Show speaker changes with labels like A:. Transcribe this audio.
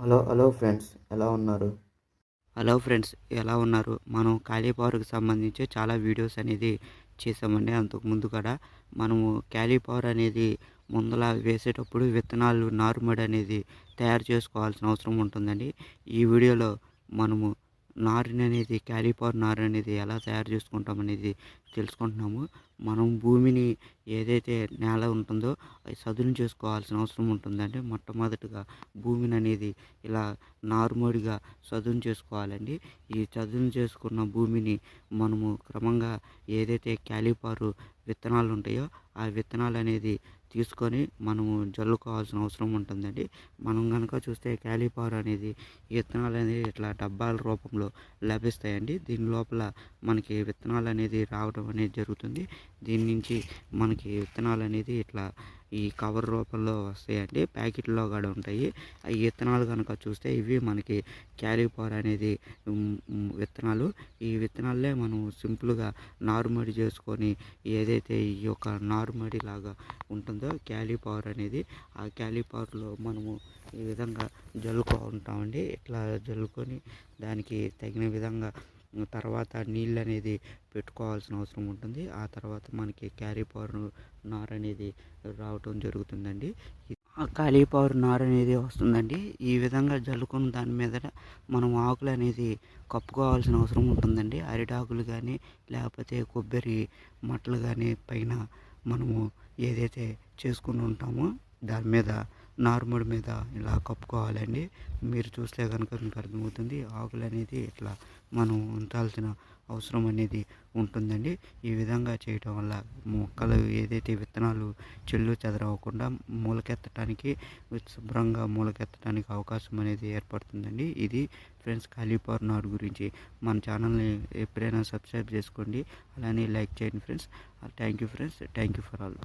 A: Hello hello friends ఎలా ఉన్నారు?
B: Hello friends ఎలా ఉన్నారు? మనం కాలీపవర్కి సంబంధించి చాలా వీడియోస్ అనేది చేసామండి అంతకు ముందు కూడా మనము క్యాలీపవర్ అనేది ముందల వేసేటప్పుడు విత్తనాలు నారుమడి అనేది తయారు చేసుకోవాల్సిన అవసరం ఉంటుందండి. ఈ వీడియోలో మనము నారుని అనేది క్యాలిపర్ నారు అనేది ఎలా తయారు చేసుకుంటాం అనేది తెలుసుకుంటున్నాము. మనం భూమిని ఏదైతే నేల ఉంటుందో అది సదును చేసుకోవాల్సిన అవసరం ఉంటుందంటే మొట్టమొదటిగా భూమిని అనేది ఇలా నార్మడిగా సదును చేసుకోవాలండి. ఈ చదును చేసుకున్న భూమిని మనము క్రమంగా ఏదైతే క్యాలిపారు విత్తనాలు ఉంటాయో ఆ విత్తనాలు అనేది తీసుకొని మనము జల్లుకోవాల్సిన అవసరం ఉంటుందండి. మనం కనుక చూస్తే క్యాలీపార్ అనేది విత్తనాలు అనేది ఇట్లా డబ్బాల రూపంలో లభిస్తాయండి. దీని లోపల మనకి విత్తనాలు అనేది రావడం అనేది జరుగుతుంది. దీని నుంచి మనకి విత్తనాలు అనేది ఇట్లా ఈ కవర్ రూపంలో వస్తాయండి. ప్యాకెట్లో కూడా ఉంటాయి. ఈ విత్తనాలు కనుక చూస్తే ఇవి మనకి క్యాలీపార్ అనేది విత్తనాలు. ఈ విత్తనాలే మనం సింపుల్గా నారుమడి చేసుకొని ఏదైతే ఈ యొక్క నారుమడి లాగా ఉంటుందో క్యాలీపవర్ అనేది ఆ క్యాలీపవర్లో మనము ఈ విధంగా జల్లుకుంటామండి. ఇట్లా జల్లుకొని దానికి తగిన విధంగా తర్వాత నీళ్ళు అనేది పెట్టుకోవాల్సిన అవసరం ఉంటుంది. ఆ తర్వాత మనకి క్యారీపవర్ నార్ అనేది రావటం జరుగుతుందండి. ఆ కాలీపవర్ నార్ అనేది వస్తుందండి. ఈ విధంగా జల్లుకున్న దాని మీద మనం ఆకులు అనేది కప్పుకోవాల్సిన అవసరం ఉంటుందండి. అరిటాకులు కానీ లేకపోతే కొబ్బరి మట్టలు కానీ పైన మనము ఏదైతే చేసుకుని ఉంటామో దాని మీద నార్మల్ మీద ఇలా కప్పుకోవాలండి. మీరు చూస్తే కనుక మీకు అర్థమవుతుంది ఆకులు అనేది ఇట్లా మనం ఉంచాల్సిన అవసరం అనేది ఉంటుందండి. ఈ విధంగా చేయటం వల్ల మొక్కలు ఏదైతే విత్తనాలు చెల్లు చెదరవకుండా మూలకెత్తడానికి శుభ్రంగా మూలకెత్తడానికి అవకాశం అనేది ఏర్పడుతుందండి. ఇది ఫ్రెండ్స్ కాలీపవర్ నార్ గురించి. మన ఛానల్ని ఎప్పుడైనా సబ్స్క్రైబ్ చేసుకోండి. అలానే లైక్ చేయండి friends. Thank you friends. Thank you for all.